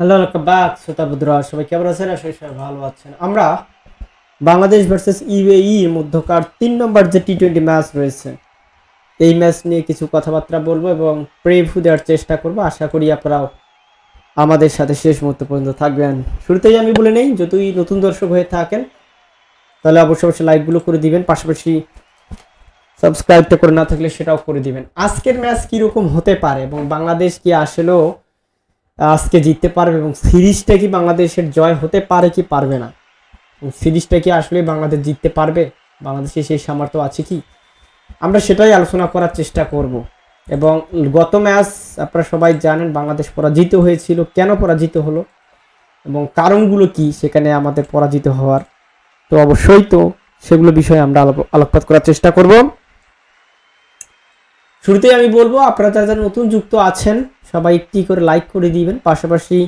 Hello, welcome back, শ্রোতা বুদ্রা সবাই কেমন আছেন? আশা করি সবাই ভালো আছেন। আমরা বাংলাদেশ ভার্সেস ইউএই এর মধ্যকার তিন নম্বর যে টি টোয়েন্টি ম্যাচ রয়েছে, এই ম্যাচ নিয়ে কিছু কথাবার্তা বলব এবং প্রেভু দেওয়ার চেষ্টা করব। আশা করি আপনারাও আমাদের সাথে শেষ মুহূর্ত পর্যন্ত থাকবেন। শুরুতেই আমি বলে নেই যদি নতুন দর্শক হয়ে থাকেন, তাহলে অবশ্যই অবশ্যই লাইকগুলো করে দিবেন, পাশাপাশি সাবস্ক্রাইবটা করে না থাকলে সেটাও করে দিবেন। আজকের ম্যাচ কীরকম হতে পারে এবং বাংলাদেশ কি আসলেও আজকে জিততে পারবে এবং সিরিজটা কি বাংলাদেশের জয় হতে পারে কি পারবে না? সিরিজটা কি আসলে বাংলাদেশ জিততে পারবে? বাংলাদেশে সেই সামর্থ্য আছে কি? আমরা সেটাই আলোচনা করার চেষ্টা করব। এবং গত ম্যাচ আপনারা সবাই জানেন বাংলাদেশ পরাজিত হয়েছিল। কেন পরাজিত হলো? এবং কারণগুলো কি? সেখানে আমাদের পরাজিত হওয়ার তো অবশ্যই তো সেগুলো বিষয়ে আমরা আলোকপাত করার চেষ্টা করব। শুরুতেই আমি বলব, আপনারা যারা যারা নতুন যুক্ত আছেন, সবাই একটি করে লাইক করে দিবেন। পাশাপাশি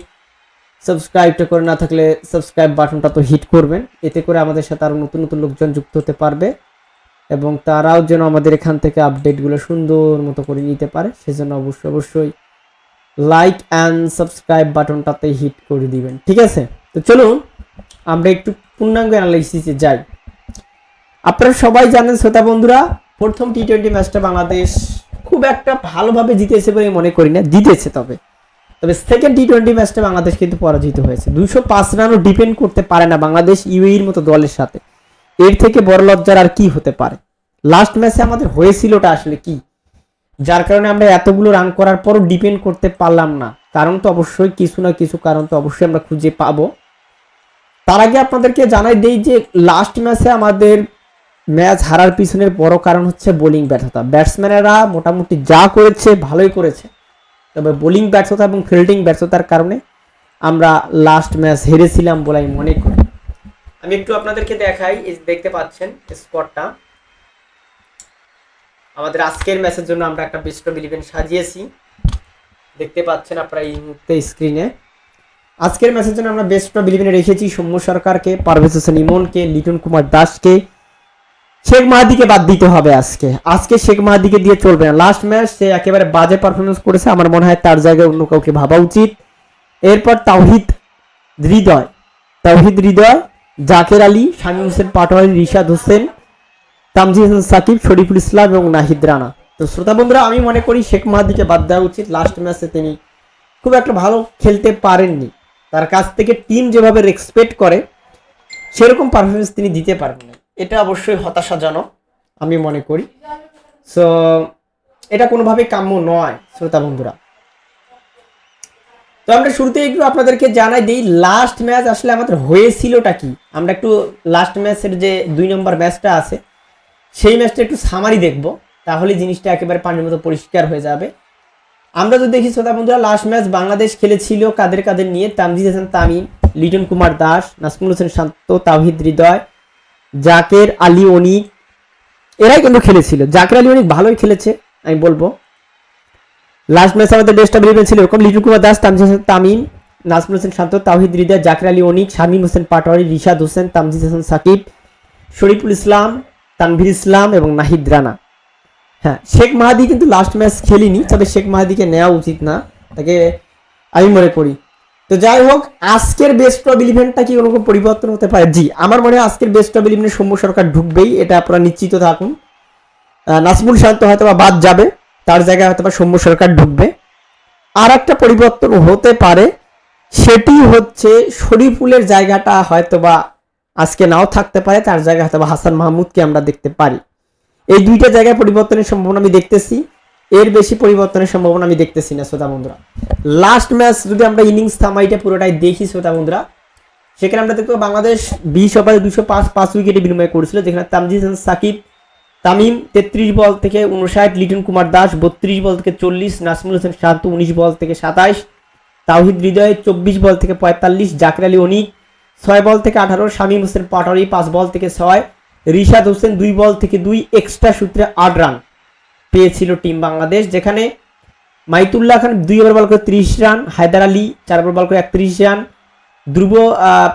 সাবস্ক্রাইবটা করে না থাকলে সাবস্ক্রাইব বাটনটা তো হিট করবেন। এতে করে আমাদের সাথে আরও নতুন নতুন লোকজন যুক্ত হতে পারবে এবং তারাও যেন আমাদের এখান থেকে আপডেটগুলো সুন্দর মতো করে নিতে পারে। সেজন্য অবশ্যই অবশ্যই লাইক অ্যান্ড সাবস্ক্রাইব বাটনটাতে হিট করে দিবেন। ঠিক আছে? তো চলুন, আমরা একটু পূর্ণাঙ্গ অ্যানালাইসিসে যাই। আপনারা সবাই জানেন, শ্রোতা বন্ধুরা, প্রথম টি টোয়েন্টি ম্যাচটা বাংলাদেশ খুব একটা ভালোভাবে জিতেছে বলে মনে করি না, জিতেছে তবে। তবে সেকেন্ড টি টোয়েন্টি ম্যাচটা বাংলাদেশ কিন্তু পরাজিত হয়েছে। দুশো পাঁচ রানও ডিপেন্ড করতে পারে না বাংলাদেশ ইউএইর মতো দলের সাথে। এর থেকে বড় লজ্জার আর কি হতে পারে? লাস্ট ম্যাচে আমাদের হয়েছিলটা আসলে কি? যার কারণে আমরা এতগুলো রান করার পরও ডিপেন্ড করতে পারলাম না। কারণ তো অবশ্যই কিছু না কিছু কারণ তো অবশ্যই আমরা খুঁজে পাবো। তার আগে আপনাদেরকে জানাই দেই যে লাস্ট ম্যাচে আমাদের ম্যাচ হারার পিছনের বড় কারণ হচ্ছে বোলিং ব্যর্থতা। ব্যাটসম্যানেরা মোটামুটি যা করেছে ভালোই করেছে। তবে বোলিং ব্যর্থতা এবং ফিল্ডিং ব্যর্থতার কারণে আমরা লাস্ট ম্যাচ হেরেছিলাম বলে আমি মনে করি। আমি একটু আপনাদেরকে দেখাই দেখতে পাচ্ছেন স্কোরটা আমাদের আজকের ম্যাচের জন্য আমরা একটা বেস্ট অফ ইলেভেন সাজিয়েছি। দেখতে পাচ্ছেন আপনারা এই মুহূর্তে স্ক্রিনে আজকের ম্যাচের জন্য আমরা বেস্ট অফ ইলেভেনে রেখেছি সৌম্য সরকারকে, পারভেজ হোসেন ইমনকে, লিটন কুমার দাসকে। শেখ মাহাদিকে বাদ দিতে হবে আজকে। আজকে শেখ মাহাদিকে দিয়ে চলবে না। লাস্ট ম্যাচ সে একেবারে বাজে পারফরমেন্স করেছে, আমার মনে হয় তার জায়গায় অন্য কাউকে ভাবা উচিত। এরপর তাওহিদ হৃদয়। তাওহিদ হৃদয়, জাকের আলী, শামীম হোসেন পাটোয়ারি, রিশাদ হোসেন, তামজিদ হাসান সাকিব, শরীফুল ইসলাম এবং নাহিদ রানা। তো শ্রোতা বন্ধুরা, আমি মনে করি শেখ মাহাদিকে বাদ দেওয়া উচিত। লাস্ট ম্যাচে তিনি খুব একটা ভালো খেলতে পারেননি। তার কাছ থেকে টিম যেভাবে রেসপেক্ট করে, সেরকম পারফরমেন্স তিনি দিতে পারেন এটা অবশ্যই হতাশাজনক, আমি মনে করি। সো এটা কোনোভাবেই কাম্য নয়, শ্রোতা বন্ধুরা। তো আমরা শুরুতে একটু আপনাদেরকে জানাই দিই লাস্ট ম্যাচ আসলে আমাদের হয়েছিলটা কি? আমরা একটু লাস্ট ম্যাচের যে দুই নম্বর ম্যাচটা আছে, সেই ম্যাচটা একটু সামারি দেখব, তাহলে জিনিসটা একেবারে পানির মতো পরিষ্কার হয়ে যাবে। আমরা তো দেখি, শ্রোতা বন্ধুরা লাস্ট ম্যাচ বাংলাদেশ খেলেছিল কাদের কাদের নিয়ে? তামজিদ হাসান, তামিম, লিটন কুমার দাস নাসমুল হোসেন শান্ত, তাওহিদ হৃদয় জাকের আলী অনিক এরাই কিন্তু খেলেছিল। জাকের আলী অনিক ভালোই খেলেছে, আমি বলব। লাস্ট ম্যাচে আমাদের বেস্ট ইলেভেন ছিল এরকম লিটন কুমার দাস তামজিদ তামিম, নাজমুল হোসেন শান্ত তাহিদ রিদা, জাকের আলী অনিক শামীম হোসেন পাটোয়ারি, রিশাদ হোসেন তামজিদ হাসান সাকিব, শরীফুল ইসলাম, তানভীর ইসলাম এবং নাহিদ রানা। হ্যাঁ শেখ মাহাদি কিন্তু লাস্ট ম্যাচ খেলিনি, তবে শেখ মাহাদিকে নেওয়া উচিত না। তাকে আমি মনে করি। তো যাই হোক আজকের বেস্ট অফ ইলেভেনটা কি কোনো পরিবর্তন হতে পারে? জি আমার মনে হয় আজকের বেস্ট অফ ইলেভেনে সৌম্য সরকার ঢুকবেই এটা আপনারা নিশ্চিত থাকুন। আহ, নাজমুল শান্ত হয়তো বা বাদ যাবে তার জায়গায় হয়তো বা সৌম্য সরকার ঢুকবে। আর একটা পরিবর্তন হতে পারে সেটি হচ্ছে শরীফুলের জায়গাটা হয়তো বা আজকে নাও থাকতে পারে তার জায়গায় হয়তো বা হাসান মাহমুদকে আমরা দেখতে পারি। এই দুইটা জায়গায় পরিবর্তনের সম্ভাবনা আমি দেখতেছি। এর বেশি পরিবর্তনের সম্ভাবনা আমি দেখতেছি না, শ্রোতা বন্ধুরা। লাস্ট ম্যাচ যদি আমরা ইনিংস থামাইটা পুরোটাই দেখি, শ্রোতা বন্ধুরা। সেখানে আমরা দেখব বাংলাদেশ বিশ ওভারে দুশো পাঁচ পাঁচ উইকেটে বিনিময় করেছিল, যেখানে তামজিদ সাকিব, তামিম, তেত্রিশ বল থেকে উনষাট লিটন কুমার দাস, বত্রিশ বল থেকে চল্লিশ, নাসমুল হোসেন শান্ত, উনিশ বল থেকে সাতাইশ, তাওহিদ হৃদয়, চব্বিশ বল থেকে পঁয়তাল্লিশ, জাকির আলী অনিক, ছয় বল থেকে আঠারো, শামীম হোসেন পাটোয়ারি, পাঁচ বল থেকে ছয়, রিশাদ হোসেন দুই বল থেকে দুই এক্সট্রা সূত্রে আট রান পেয়েছিল টিম বাংলাদেশ, যেখানে মাইতুল্লাহ খান দুই ওভার বল করে ত্রিশ রান, হায়দার আলী চার ওভার বল করে একত্রিশ রান, ধ্রুব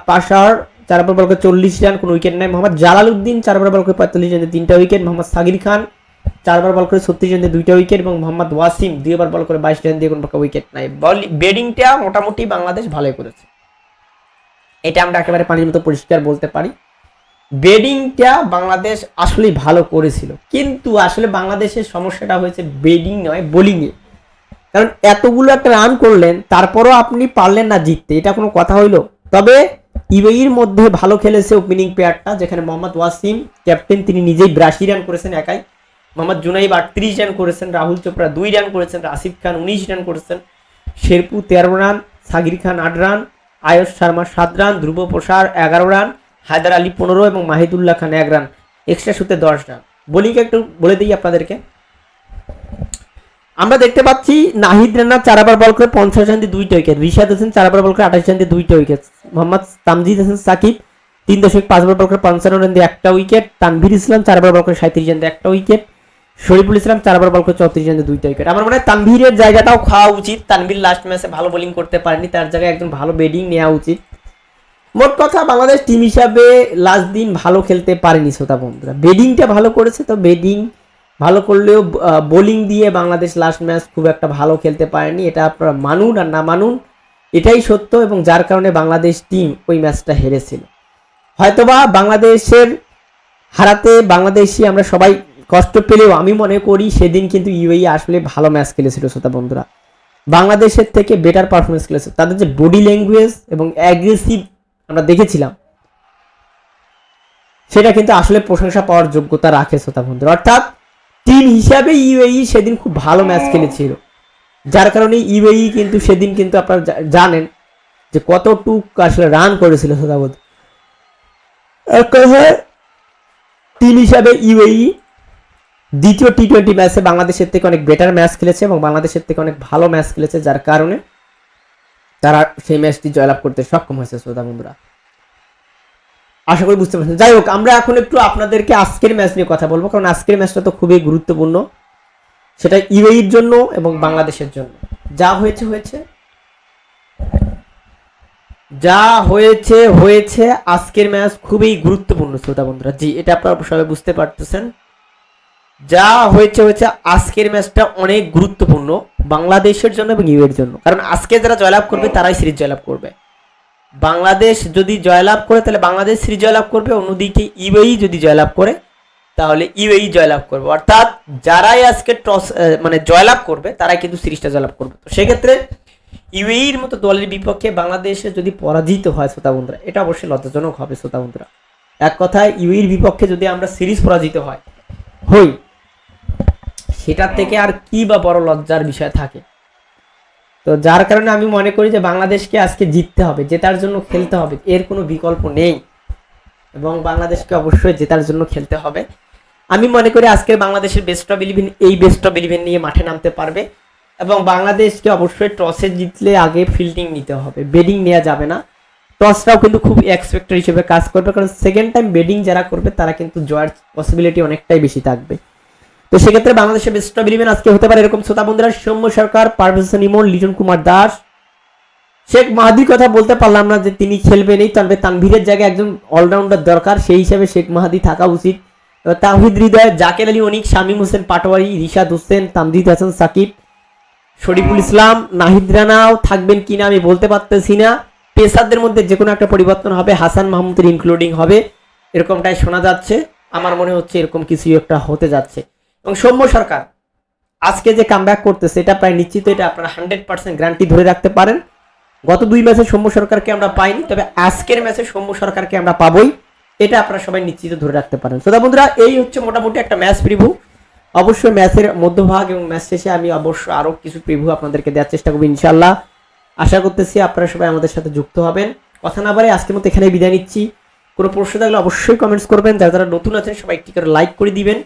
পাশার চার ওভার বল করে চল্লিশ রান, কোনো উইকেট নেই মোহাম্মদ জালাল উদ্দিন চার ওভার বল করে পঁয়তাল্লিশ রানে তিনটা উইকেট, মোহাম্মদ সাগির খান চারবার বল করে ছত্রিশ রান দুইটা উইকেট এবং মোহাম্মদ ওয়াসিম দুইবার বল করে বাইশ রান দিয়ে কোনো প্রকার উইকেট নাই। বল ব্যাটিংটা মোটামুটি বাংলাদেশ ভালোই করেছে। এটা আমরা একেবারে পানির মতো পরিষ্কার বলতে পারি। বেডিংটা বাংলাদেশ আসলেই ভালো করেছিল। কিন্তু আসলে বাংলাদেশের সমস্যাটা হয়েছে বেডিং নয়, বোলিংয়ে। কারণ এতগুলো একটা রান করলেন, তারপরও আপনি পারলেন না জিততে, এটা কোনো কথা হইল। তবে ইউএইর মধ্যে ভালো খেলেছে ওপেনিং প্লেয়ারটা যেখানে মোহাম্মদ ওয়াসিম ক্যাপ্টেন তিনি নিজেই বিরাশি রান করেছেন একাই। মোহাম্মদ জুনাইব আটত্রিশ রান করেছেন, রাহুল চোপড়া দুই রান করেছেন আসিফ খান উনিশ রান করেছেন শেরপু তেরো রান সাগির খান আট রান আয়ুষ শর্মা সাত রান ধ্রুব প্রসার এগারো রান হায়দার আলী পনেরো এবং মাহিদুল্লাহ খান এক রান এক্সট্রা শুতে দশ রান। বোলিংকে একটু বলে দিই আপনাদেরকে। আমরা দেখতে পাচ্ছি নাহিদ রানা চারাবার বল করে পঞ্চাশ রান দিয়ে দুইটা উইকেট রিশাদ হোসেন চারাবার বল করে আঠাশ রান দিয়ে দুইটা উইকেট মোহাম্মদ তামজিদ হাসান সাকিব তিন দশমিক পাঁচবার বল করে পঞ্চান্ন রান দিয়ে একটা উইকেট তানভীর ইসলাম চারবার বল করে সাঁত্রিশ রান দিয়ে একটা উইকেট শরীফুল ইসলাম চারবার বল করে চৌত্রিশ রান দিয়ে দুইটা উইকেট আমার মনে হয় তানভীরের জায়গাটাও খাওয়া উচিত। তানভীর লাস্ট ম্যাচে ভালো বোলিং করতে পারেনি। তার জায়গায় একজন ভালো ব্যাটিং নেওয়া উচিত। মোট কথা বাংলাদেশ টিম হিসাবে লাস্ট দিন ভালো খেলতে পারেনি শ্রোতা বন্ধুরা। বেডিংটা ভালো করেছে, তো বেডিং ভালো করলেও বোলিং দিয়ে বাংলাদেশ লাস্ট ম্যাচ খুব একটা ভালো খেলতে পারেনি। এটা আপনারা মানুন আর না মানুন, এটাই সত্য এবং যার কারণে বাংলাদেশ টিম ওই ম্যাচটা হেরেছিল। হয়তোবা বাংলাদেশের হারাতে বাংলাদেশি আমরা সবাই কষ্ট পেলেও আমি মনে করি সেদিন কিন্তু ইউএই আসলে ভালো ম্যাচ খেলেছিল শ্রোতা বন্ধুরা। বাংলাদেশের থেকে বেটার পারফরমেন্স খেলেছে। তাদের যে বডি ল্যাঙ্গুয়েজ এবং অ্যাগ্রেসিভ আমরা দেখেছিলাম। সেটা কিন্তু আসলে প্রশংসা পাওয়ার যোগ্যতা রাখে শ্রোতা বন্ধুরা। অর্থাৎ টিম হিসাবে ইউএই সেদিন খুব ভালো ম্যাচ খেলেছিল। যার কারণে ইউএই কিন্তু সেদিন কিন্তু আপনারা জানেন যে কতটুক আসলে রান করেছিল শ্রোতা বন্ধু। টিম হিসাবে ইউএই দ্বিতীয় টি টোয়েন্টি ম্যাচে বাংলাদেশের থেকে অনেক বেটার ম্যাচ খেলেছে এবং বাংলাদেশের থেকে অনেক ভালো ম্যাচ খেলেছে যার কারণে তারা সেই ম্যাচটি জয়লাভ করতে সক্ষম হয়েছে, শ্রোতা বন্ধুরা। আশা করি বুঝতে পারছেন। যাই হোক, আমরা এখন একটু আপনাদেরকে আজকের ম্যাচ নিয়ে কথা বলব, কারণ আজকের ম্যাচটা তো খুবই গুরুত্বপূর্ণ। সেটা ইউএইর জন্য এবং বাংলাদেশের জন্য। যা হয়েছে হয়েছে। যা হয়েছে হয়েছে, আজকের ম্যাচ খুবই গুরুত্বপূর্ণ, শ্রোতা বন্ধুরা। জি, এটা আপনারা সবাই বুঝতে পারতেছেন। যা হয়েছে হয়েছে, আজকের ম্যাচটা অনেক গুরুত্বপূর্ণ। বাংলাদেশের জন্য এবং ইউএর জন্য। কারণ আজকে যারা জয়লাভ করবে, তারাই সিরিজ জয়লাভ করবে। বাংলাদেশ যদি জয়লাভ করে, তাহলে বাংলাদেশ সিরিজ জয়লাভ করবে, অন্যদিকে ইউএই যদি জয়লাভ করে, তাহলে ইউএই জয়লাভ করবে। অর্থাৎ যারাই আজকে টস মানে জয়লাভ করবে, তারাই কিন্তু সিরিজটা জয়লাভ করবে। তো সেক্ষেত্রে ইউএইর মতো দলের বিপক্ষে বাংলাদেশে যদি পরাজিত হয় শ্রোতা বন্ধুরা, এটা অবশ্যই লজ্জাজনক হবে শ্রোতা বন্ধুরা। এক কথায় ইউএইর বিপক্ষে যদি আমরা সিরিজ পরাজিত হয়, হই সেটার থেকে আর কি বা বড় লজ্জার বিষয় থাকে? তো যার কারণে আমি মনে করি যে বাংলাদেশকে আজকে জিততে হবে, জেতার জন্য খেলতে হবে, এর কোনো বিকল্প নেই। এবং বাংলাদেশকে অবশ্যই জেতার জন্য খেলতে হবে। আমি মনে করি আজকের বাংলাদেশের বেস্ট অফ ইলেভেন এই বেস্ট অফ ইলেভেন নিয়ে মাঠে নামতে পারবে। এবং বাংলাদেশকে অবশ্যই টসে জিতলে আগে ফিল্ডিং নিতে হবে বেডিং নেওয়া যাবে না। টসটাও কিন্তু খুব এক্সপেক্টর হিসেবে কাজ করবে, কারণ সেকেন্ড টাইম বেডিং যারা করবে, তারা কিন্তু জয়ের পসিবিলিটি অনেকটাই বেশি থাকবে। তো সেক্ষেত্রে বাংলাদেশের বেস্ট অফ ইলেভেন আজকে হতে পারে এরকম শ্রোতা বন্ধুরা, সৌম্য সরকার, পারভেজ হোসেন ইমন লিটন কুমার দাস। শেখ মাহাদির কথা বলতে পারলাম না যে তিনি খেলবেন এই তবে তানভীরের জায়গায় একজন অলরাউন্ডার দরকার, সেই হিসাবে শেখ মাহাদি থাকা উচিত। তাহিদ হৃদয়, জাকের আলী অনিক, শামীম হোসেন পাটোয়ারি, রিশাদ হোসেন তামজিদ হাসান সাকিব, শরীফুল ইসলাম, নাহিদ রানাও থাকবেন কিনা আমি বলতে পারতেছি না। পেসারদের মধ্যে যে কোনো একটা পরিবর্তন হবে, হাসান মাহমুদের ইনক্লুডিং হবে। এরকমটাই শোনা যাচ্ছে। আমার মনে হচ্ছে এরকম কিছু একটা হতে যাচ্ছে। এবং সৌম্য সরকার আজকে যে কামব্যাক করতেছে, এটা প্রায় নিশ্চিত, এটা আপনারা হান্ড্রেড পার্সেন্ট গ্যারান্টি ধরে রাখতে পারেন। গত দুই ম্যাচে সৌম্য সরকারকে আমরা পাইনি, তবে আজকের ম্যাচে সৌম্য সরকারকে আমরা পাবই, এটা আপনারা সবাই নিশ্চিত ধরে রাখতে পারেন। শ্রোতা বন্ধুরা, এই হচ্ছে মোটামুটি একটা ম্যাচ প্রিভু অবশ্যই ম্যাচের মধ্যভাগ এবং ম্যাচ শেষে আমি অবশ্যই আরও কিছু প্রিভু আপনাদেরকে দেওয়ার চেষ্টা করব ইনশাল্লাহ আশা করতেছি আপনারা সবাই আমাদের সাথে যুক্ত হবেন। কথা না বারে আজকের মতো এখানেই বিদায় নিচ্ছি। কোনো প্রশ্ন থাকলে অবশ্যই কমেন্টস করবেন। যারা যারা নতুন আছেন, সবাই একটি করে লাইক করে দিবেন।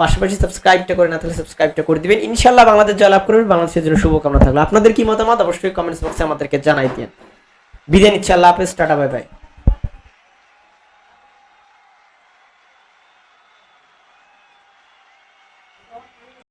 পাশাপাশি সাবস্ক্রাইবটা করে না থাকলে সাবস্ক্রাইবটা করে দিবেন। ইনশাল্লাহ বাংলাদেশ জয়লাভ করবে, বাংলাদেশের জন্য শুভকামনা থাকল। আপনাদের কি মতামত? অবশ্যই কমেন্টস বক্সে আমাদেরকে জানাই দিন। বিদায় নিচ্ছি, আল্লাহ হাফেজ, টাটা, বাই বাই।